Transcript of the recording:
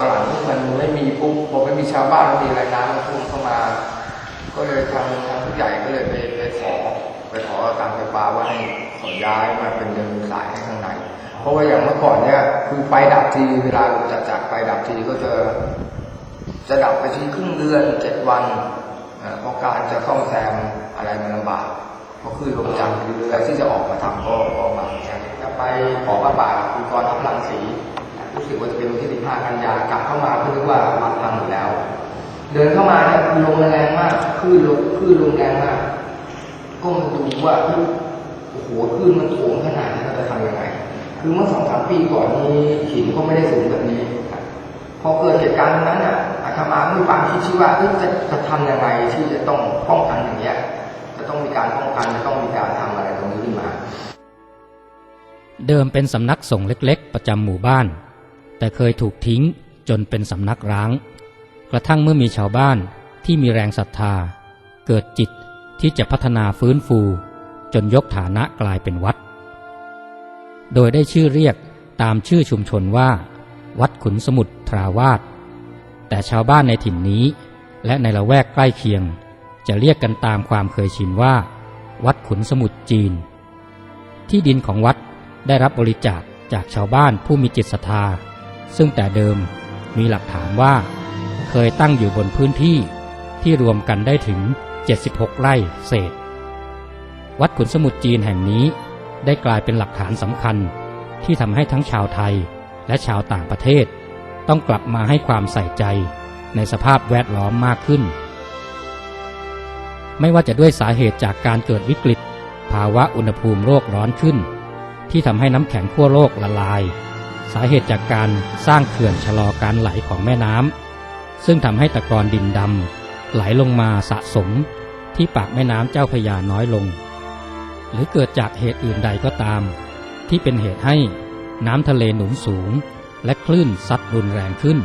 หลังมันไม่มีปุ๊บพอไม่มีชาวบ้านไม่มีอะไรน้ำมันท่วมเข้ามา ก็เลยทางทางผู้ใหญ่ก็เลยไปไปขอไปขอการไฟฟ้าว่าให้ขอย้ายมาเป็นเดินสายให้ข้างในเพราะว่าอย่างเมื่อก่อนเนี่ยคือไฟดับทีเวลาจัดจัดไฟดับทีก็จะจะดับไปทีครึ่งเดือนเจ็ดวันเอ่อเพราะการจะซ่อมแซมอะไรมันลำบากเพราะคือลมจันทร์คืออะไรที่จะออกมาทำก็ก็มาจะไปขอพระบาทคุณกรทัพลังสี รู้สึกว่าจะเป็นวันที่15กันยากลับเข้ามาก็นึกว่าวัดพังหมดแล้ว เดินเข้ามาเนี่ยลมมันแรงมากคลื่นลมคลื่นลมแรงมากก็มาดูว่าโอ้โหคลื่นมันโถมขนาดนี้เราจะทำยังไง คือเมื่อสองสามปีก่อนนี้หินก็ไม่ได้สูงแบบนี้พอเกิดเหตุการณ์นั้นอะอาตมาก็มีความคิดที่ว่าจะจะทำยังไงที่จะต้องป้องกันอย่างเงี้ยจะต้องมีการป้องกันจะต้องมีการทำอะไรตรงนี้ขึ้นมา เดิมเป็นสำนักสงฆ์เล็ก ๆ ประจำหมู่บ้าน แต่เคยถูกทิ้งจนเป็นสำนักร้าง กระทั่งเมื่อมีชาวบ้านที่มีแรงศรัทธา เกิดจิตที่จะพัฒนาฟื้นฟู จนยกฐานะกลายเป็นวัด โดยได้ชื่อเรียกตามชื่อชุมชนว่า วัดขุนสมุทรทราวาสแต่ชาวบ้านในถิ่นนี้ และในละแวกใกล้เคียง จะเรียกกันตามความเคยชินว่า วัดขุนสมุทรจีน ที่ดินของวัดได้รับบริจาคจากชาวบ้านผู้มีจิตศรัทธา ซึ่งแต่เดิมมีหลักฐานว่า เคยตั้งอยู่บนพื้นที่ที่รวมกันได้ถึง 76 ไร่เศษ วัดขุนสมุทรจีนแห่งนี้ได้กลายเป็นหลักฐานสำคัญที่ทำให้ทั้งชาวไทยและชาวต่างประเทศ ต้องกลับมาให้ความใส่ใจในสภาพแวดล้อมมากขึ้น ไม่ว่าจะด้วยสาเหตุจากการเกิดวิกฤต ภาวะอุณหภูมิโลกร้อนขึ้น ที่ทำให้น้ำแข็งขั้วโลกละลาย สาเหตุจากการสร้างเขื่อนชะลอการไหลของแม่น้ำซึ่งทำให้ตะกอนดินดำไหลลงมาสะสมที่ปากแม่น้ำเจ้าพยาน้อยลง หรือเกิดจากเหตุอื่นใดก็ตาม ที่เป็นเหตุให้น้ำทะเลหนุนสูง และคลื่นซัดรุนแรงขึ้น